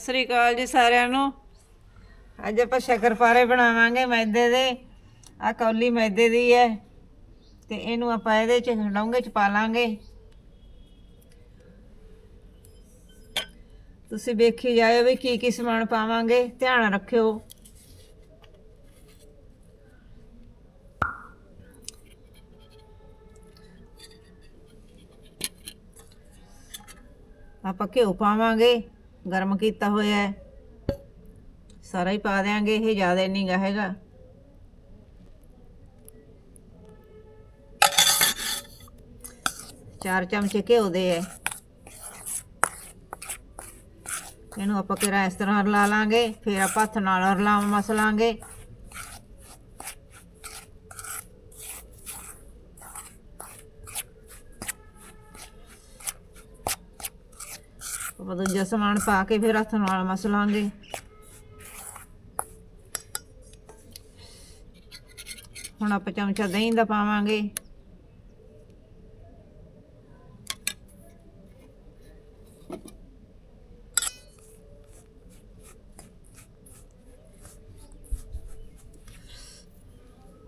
ਸਤਿ ਸ੍ਰੀ ਅਕਾਲ ਜੀ ਸਾਰਿਆਂ ਨੂੰ। ਅੱਜ ਆਪਾਂ ਸ਼ੱਕਰਪਾਰੇ ਬਣਾਵਾਂਗੇ ਮੈਦੇ ਦੇ। ਆ ਕੌਲੀ ਮੈਦੇ ਦੀ ਹੈ। ਤੇ ਇਹਨੂੰ ਆਪਾਂ ਇਹਦੇ ਚ ਡੋਂਗੇ ਚ ਪਾ ਲਾਂਗੇ। ਤੁਸੀਂ ਵੇਖੀ ਜਾਇਓ ਵੀ ਕੀ ਕੀ ਸਮਾਨ ਪਾਵਾਂਗੇ। ਧਿਆਨ ਰੱਖਿਓ। ਆਪਾਂ ਘਿਓ ਪਾਵਾਂਗੇ। ਗਰਮ ਕੀਤਾ ਹੋਇਆ ਹੈ। ਸਾਰਾ ਹੀ ਪਾ ਦਿਆਂਗੇ, ਇਹ ਜ਼ਿਆਦਾ ਨਹੀਂ ਗਾ ਹੈਗਾ। ਚਾਰ ਚਮਚੇ ਘਿਓ ਦੇ ਹੈ। ਇਹਨੂੰ ਆਪਾਂ ਕਿਰਾ ਇਸ ਤਰ੍ਹਾਂ ਰਲਾ ਲਾਂਗੇ, ਫਿਰ ਆਪਾਂ ਹੱਥ ਨਾਲ ਰਲਾ ਮਸਲਾਂਗੇ। ਆਪਾਂ ਦੂਜਾ ਸਮਾਨ ਪਾ ਕੇ ਫਿਰ ਹੱਥ ਨਾਲ ਮਸਲਾਂਗੇ ਹੁਣ ਆਪਾਂ ਚਮਚਾ ਦਹੀਂ ਦਾ ਪਾਵਾਂਗੇ।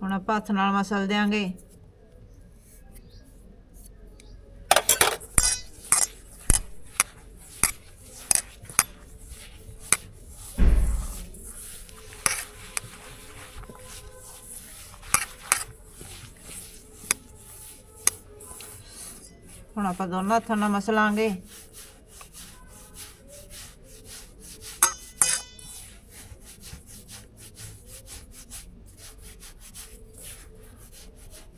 ਹੁਣ ਆਪਾਂ ਹੱਥ ਨਾਲ ਮਸਲ ਦਿਆਂਗੇ। ਹੁਣ ਆਪਾਂ ਦੋਨਾਂ ਹੱਥਾਂ ਨਾਲ ਮਸਲਾਂਗੇ।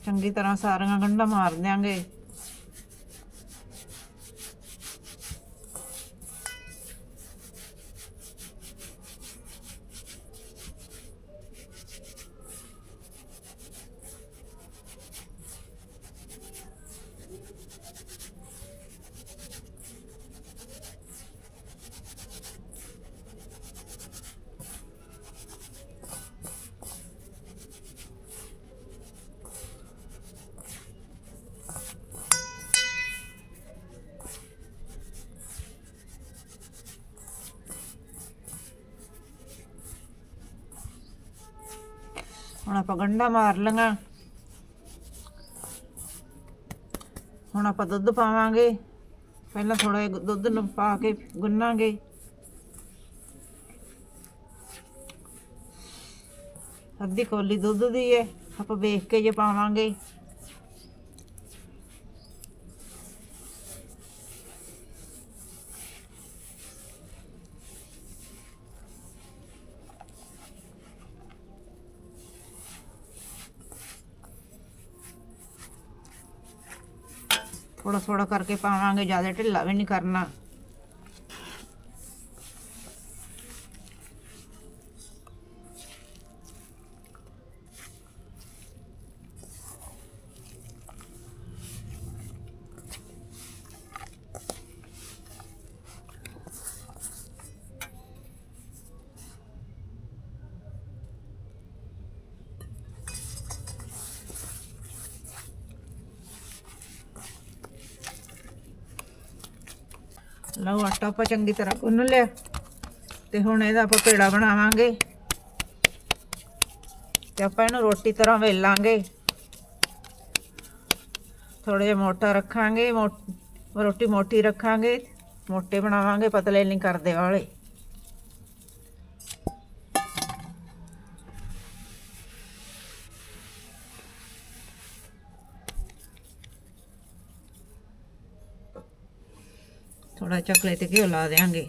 ਚੰਗੀ ਤਰ੍ਹਾਂ ਸਾਰੀਆਂ ਗੰਢਾਂ ਮਾਰ ਦਿਆਂਗੇ। ਹੁਣ ਆਪਾਂ ਗੰਢਾਂ ਮਾਰ ਲਈਆਂ। ਹੁਣ ਆਪਾਂ ਦੁੱਧ ਪਾਵਾਂਗੇ। ਪਹਿਲਾਂ ਥੋੜਾ ਜਿਹਾ ਦੁੱਧ ਨੂੰ ਪਾ ਕੇ ਗੁੰਨਾਂਗੇ। ਅੱਧੀ ਕੋਲੀ ਦੁੱਧ ਦੀ ਹੈ, ਆਪਾਂ ਵੇਖ ਕੇ ਜੇ ਪਾਵਾਂਗੇ। ਥੋੜਾ ਥੋੜਾ ਕਰਕੇ ਪਾਵਾਂਗੇ ਜ਼ਿਆਦਾ ਢਿੱਲਾ ਵੀ ਨਹੀਂ ਕਰਨਾ। ਲਓ ਆਟਾ ਆਪਾਂ ਚੰਗੀ ਤਰ੍ਹਾਂ ਗੁੰਨ ਲਿਆ ਤੇ ਹੁਣ ਇਹਦਾ ਆਪਾਂ ਪੇੜਾ ਬਣਾਵਾਂਗੇ ਤੇ ਆਪਾਂ ਇਹਨੂੰ ਰੋਟੀ ਤਰ੍ਹਾਂ ਵੇਲਾਂਗੇ। ਥੋੜਾ ਜਿਹਾ ਮੋਟਾ ਰੱਖਾਂਗੇ, ਮੋ- ਰੋਟੀ ਮੋਟੀ ਰੱਖਾਂਗੇ, ਮੋਟੇ ਬਣਾਵਾਂਗੇ, ਪਤਲੇ ਨਹੀਂ ਕਰਦੇ ਵਾਲੇ। ਥੋੜਾ ਚਕਲੇ ਤੇ ਘਿਓ ਲਾ ਦੇਾਂਗੇ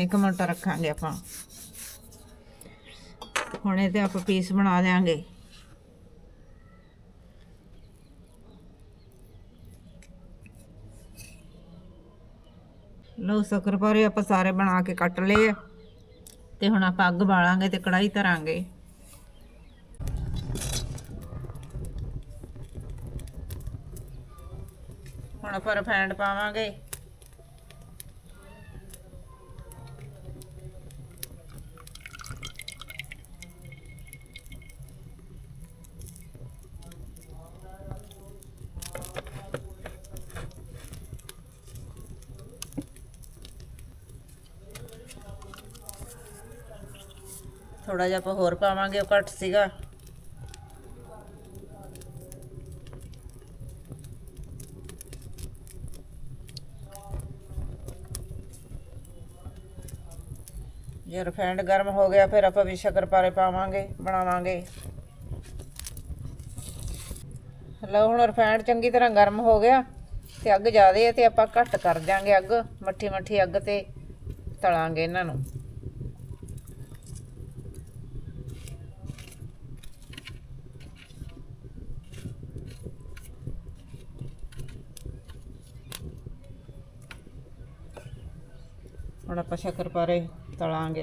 ਕਿੰਨੇ ਕਮਟਾ ਰੱਖਾਂਗੇ ਆਪਾਂ। ਹੁਣ ਇਹਦੇ ਆਪਾਂ ਪੀਸ ਬਣਾ ਦੇਾਂਗੇ ਲੋ ਸ਼ੱਕਰਪਾਰੇ ਆਪਾਂ ਸਾਰੇ ਬਣਾ ਕੇ ਕੱਟ ਲਏ ਤੇ ਹੁਣ ਆਪਾਂ ਅੱਗ ਬਾਲਾਂਗੇ ਤੇ ਕੜਾਈ ਧਰਾਂਗੇ। ਹੁਣ ਆਪਾਂ ਰਫੈਂਡ ਪਾਵਾਂਗੇ। ਥੋੜਾ ਜਿਹਾ ਆਪਾਂ ਹੋਰ ਪਾਵਾਂਗੇ, ਉਹ ਘੱਟ ਸੀਗਾ। ਜੇ ਰਿਫਾਈਂਡ ਗਰਮ ਹੋ ਗਿਆ, ਫਿਰ ਆਪਾਂ ਵੀ ਸ਼ੱਕਰਪਾਰੇ ਪਾਵਾਂਗੇ, ਬਣਾਵਾਂਗੇ। ਲਓ, ਹੁਣ ਰਿਫਾਈਂਡ ਚੰਗੀ ਤਰ੍ਹਾਂ ਗਰਮ ਹੋ ਗਿਆ, ਤੇ ਅੱਗ ਜ਼ਿਆਦੇ ਹੈ ਤੇ ਆਪਾਂ ਘੱਟ ਕਰ ਦਿਆਂਗੇ ਅੱਗ ਮੱਠੀ ਮੱਠੀ ਅੱਗ ਤੇ ਤਲਾਂਗੇ ਇਹਨਾਂ ਨੂੰ। ਹੁਣ ਆਪਾਂ ਸ਼ੱਕਰਪਾਰੇ ਤਲਾਂਗੇ।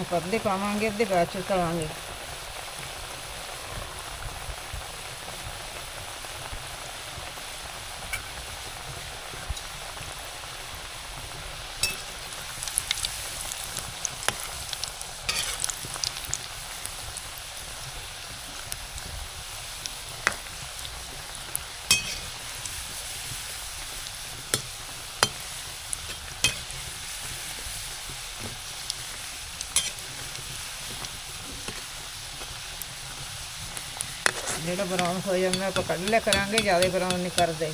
ਆਪਾਂ ਅੱਧੇ ਪਾਵਾਂਗੇ ਅੱਧੇ ਬਾਅਦ ਚ ਤਲਾਂਗੇ। ਜਿਹੜਾ ਬਰਾਊਨ ਹੋ ਜਾਂਦਾ, ਆਪਾਂ ਕੱਢ ਲਿਆ ਕਰਾਂਗੇ, ਜ਼ਿਆਦਾ ਬਰਾਊਨ ਨਹੀਂ ਕਰਦੇ।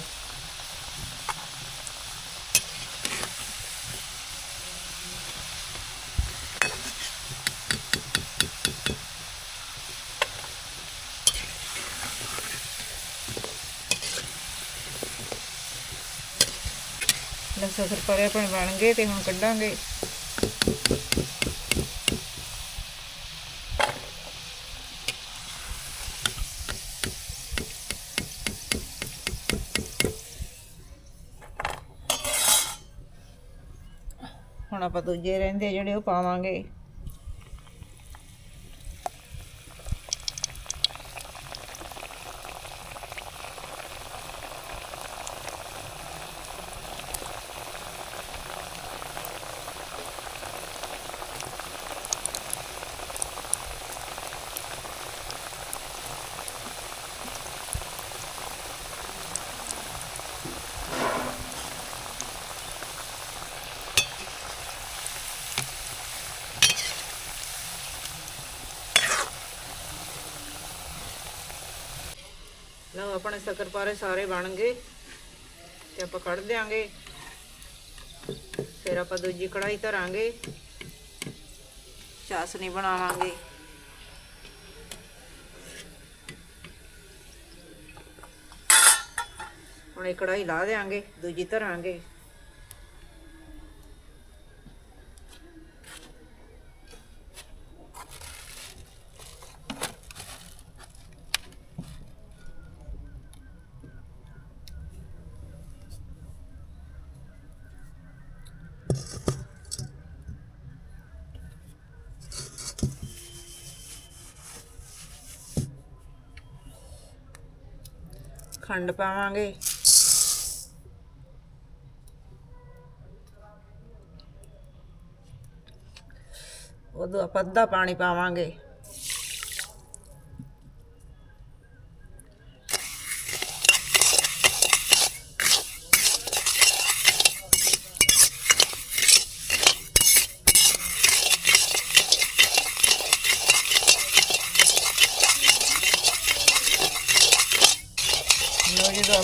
ਲਸਾ ਫਿਰ ਪਰੇ ਆਪਣੇ ਬਣ ਗਏ ਤੇ ਹੁਣ ਕੱਢਾਂਗੇ। ਹੁਣ ਆਪਾਂ ਦੂਜੇ ਰਹਿੰਦੇ ਜਿਹੜੇ ਉਹ ਪਾਵਾਂਗੇ। ਆਪਣੇ ਸ਼ੱਕਰਪਾਰੇ ਸਾਰੇ ਬਣ ਗਏ ਤੇ ਆਪਾਂ ਕੱਢ ਦਿਆਂਗੇ। ਫਿਰ ਆਪਾਂ ਦੂਜੀ ਕੜਾਈ ਧਰਾਂਗੇ। ਚਾਸਨੀ ਬਣਾਵਾਂਗੇ। ਹੁਣ ਇਹ ਕੜਾਈ ਲਾ ਦੇਾਂਗੇ ਦੂਜੀ ਧਰਾਂਗੇ। ਖੰਡ ਪਾਵਾਂਗੇ। ਉਦੋਂ ਆਪਾਂ ਅੱਧਾ ਪਾਣੀ ਪਾਵਾਂਗੇ।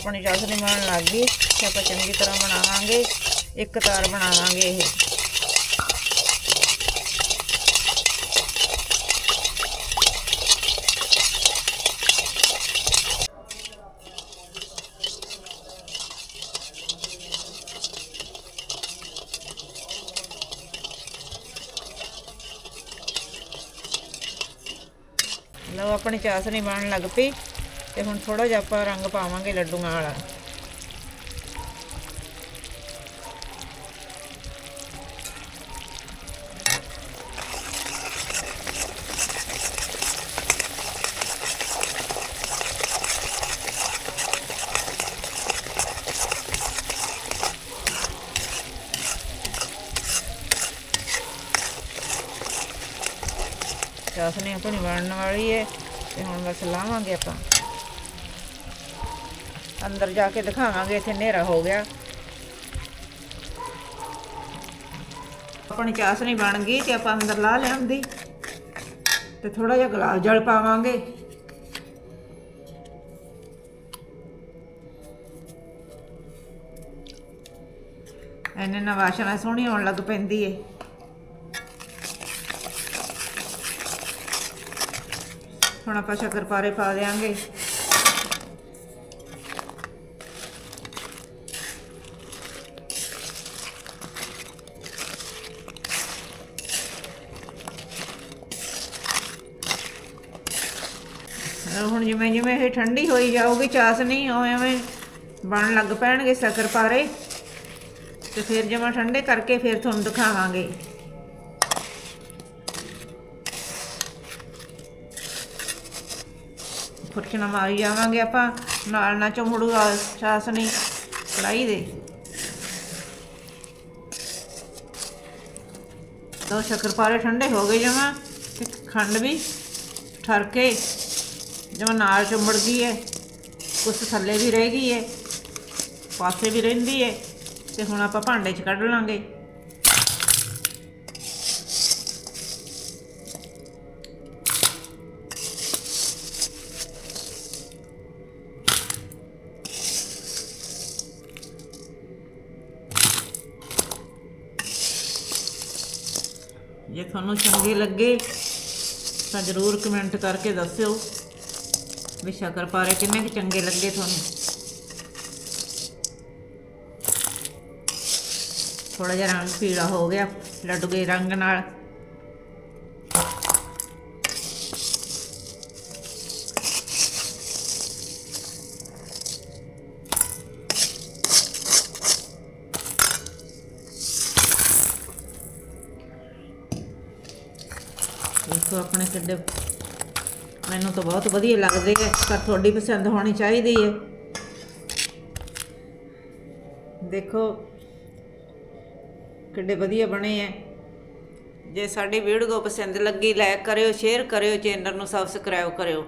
ਆਪਣੀ ਚਾਸ਼ਨੀ ਬਣਨ ਲੱਗ ਗਈ ਤੇ ਆਪਾਂ ਚੰਗੀ ਤਰ੍ਹਾਂ ਬਣਾਵਾਂਗੇ। ਇੱਕ ਤਾਰ ਬਣਾਵਾਂਗੇ ਇਹ। ਲਓ ਚਾਸ ਚਾਸ਼ਨੀ ਬਣਨ ਲੱਗ ਪਈ। ਤੇ ਹੁਣ ਥੋੜਾ ਜਿਹਾ ਆਪਾਂ ਰੰਗ ਪਾਵਾਂਗੇ ਲੱਡੂਆਂ ਵਾਲਾ। ਚਾਸਣੀ ਆਪਣੀ ਬਣਨ ਵਾਲੀ ਹੈ ਤੇ ਹੁਣ ਬਸ ਲਾਵਾਂਗੇ ਆਪਾਂ। ਅੰਦਰ ਜਾ ਕੇ ਦਿਖਾਵਾਂਗੇ, ਇੱਥੇ ਹਨੇਰਾ ਹੋ ਗਿਆ। ਆਪਣੀ ਚਾਸਣੀ ਬਣ ਗਈ ਤੇ ਆਪਾਂ ਅੰਦਰ ਲਾ ਲਿਆਂਦੀ ਤੇ ਥੋੜਾ ਜਿਹਾ ਗੁਲਾਬ ਜਲ ਪਾਵਾਂਗੇ। ਇਹਨੇ ਨਾ ਵਾਸ਼ਨਾ ਸੋਹਣੀ ਆਉਣ ਲੱਗ ਪੈਂਦੀ ਏ। ਹੁਣ ਆਪਾਂ ਸ਼ੱਕਰਪਾਰੇ ਪਾ ਦੇਾਂਗੇ ਜਿਵੇਂ ਜਿਵੇਂ ਇਹ ਠੰਡੀ ਹੋਈ ਜਾਊਗੀ ਚਾਸਨੀ ਉਹ ਐਵੇਂ ਬਣ ਲੱਗ ਪੈਣਗੇ ਸ਼ੱਕਰ ਪਾਰੇ। ਤੇ ਫਿਰ ਜਮਾ ਠੰਡੇ ਕਰਕੇ ਫਿਰ ਤੁਹਾਨੂੰ ਦਿਖਾਵਾਂਗੇ। ਫੁਰਕਣਾ ਮਾਰੀ ਜਾਵਾਂਗੇ ਆਪਾਂ, ਨਾਲ ਨਾ ਚਮੜੂਗਾ ਚਾਸਨੀ ਕੜਾਈ ਦੇ। ਦੋ ਸ਼ੱਕਰਪਾਰੇ ਠੰਡੇ ਹੋ ਗਏ ਜਮਾ, ਤੇ ਖੰਡ ਵੀ ਠਰ ਕੇ ਜਮਾ ਨਾਲ ਚੁੰਬੜ ਗਈ ਹੈ ਕੁਛ ਥੱਲੇ ਵੀ ਰਹਿ ਗਈ ਹੈ ਪਾਸੇ ਵੀ ਰਹਿੰਦੀ ਹੈ ਤੇ ਹੁਣ ਆਪਾਂ ਭਾਂਡੇ 'ਚ ਕੱਢ ਲਾਂਗੇ। ਜੇ ਤੁਹਾਨੂੰ ਚੰਗੇ ਲੱਗੇ, ਤਾਂ ਜ਼ਰੂਰ ਕਮੈਂਟ ਕਰਕੇ ਦੱਸਿਓ। ਵੀ ਸ਼ੱਕਰਪਾਰੇ ਕਿੰਨੇ ਕੁ ਚੰਗੇ ਲੱਗੇ ਤੁਹਾਨੂੰ। ਥੋੜਾ ਜਿਹਾ ਰੰਗ ਪੀਲਾ ਹੋ ਗਿਆ, ਲੱਡੂ ਦੇ ਰੰਗ ਨਾਲ। ਦੇਖੋ ਆਪਣੇ ਕਿੱਡੇ ਮੈਨੂੰ ਤਾਂ ਬਹੁਤ ਵਧੀਆ ਲੱਗਦੇ ਹੈ ਪਰ ਤੁਹਾਡੀ ਪਸੰਦ ਹੋਣੀ ਚਾਹੀਦੀ ਹੈ ਦੇਖੋ, ਕਿੱਡੇ ਵਧੀਆ ਬਣੇ ਐ ਜੇ ਸਾਡੀ ਵੀਡੀਓ ਪਸੰਦ ਲੱਗੀ ਲਾਈਕ ਕਰਿਓ ਸ਼ੇਅਰ ਕਰਿਓ ਚੈਨਲ ਨੂੰ ਸਬਸਕ੍ਰਾਈਬ ਕਰਿਓ।